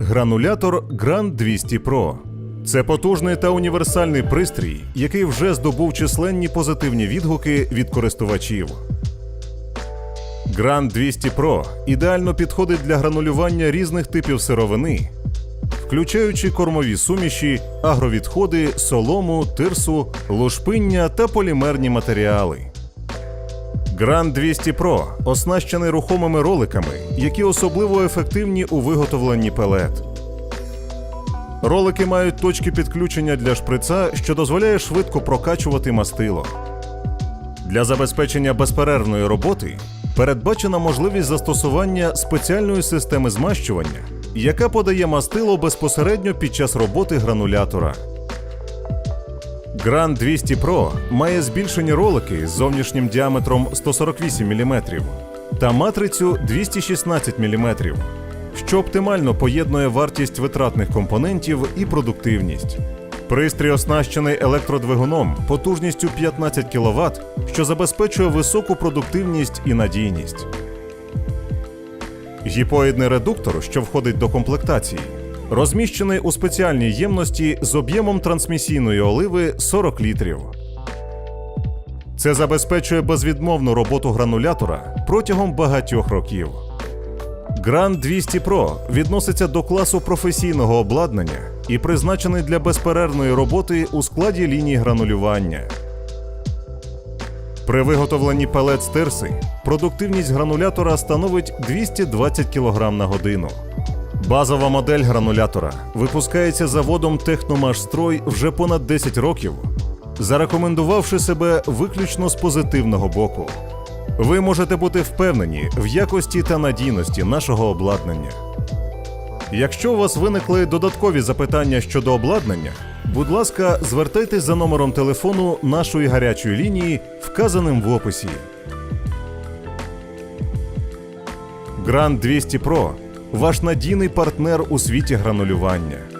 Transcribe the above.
Гранулятор Grand 200 Pro. Це потужний та універсальний пристрій, який вже здобув численні позитивні відгуки від користувачів. Grand 200 Pro ідеально підходить для гранулювання різних типів сировини, включаючи кормові суміші, агровідходи, солому, тирсу, лушпиння та полімерні матеріали. Grand 200 Pro оснащений рухомими роликами, які особливо ефективні у виготовленні пелет. Ролики мають точки підключення для шприца, що дозволяє швидко прокачувати мастило. Для забезпечення безперервної роботи передбачена можливість застосування спеціальної системи змащування, яка подає мастило безпосередньо під час роботи гранулятора. Grand 200 Pro має збільшені ролики з зовнішнім діаметром 148 мм та матрицю 216 мм, що оптимально поєднує вартість витратних компонентів і продуктивність. Пристрій оснащений електродвигуном потужністю 15 кВт, що забезпечує високу продуктивність і надійність. Гіпоїдний редуктор, що входить до комплектації, розміщений у спеціальній ємності з об'ємом трансмісійної оливи 40 літрів. Це забезпечує безвідмовну роботу гранулятора протягом багатьох років. Grand 200 Pro відноситься до класу професійного обладнання і призначений для безперервної роботи у складі ліній гранулювання. При виготовленні пелет з тирси продуктивність гранулятора становить 220 кг на годину. Базова модель гранулятора випускається заводом Техномашстрой вже понад 10 років, зарекомендувавши себе виключно з позитивного боку. Ви можете бути впевнені в якості та надійності нашого обладнання. Якщо у вас виникли додаткові запитання щодо обладнання, будь ласка, звертайтесь за номером телефону нашої гарячої лінії, вказаним в описі. Grand 200 Pro ваш надійний партнер у світі гранулювання.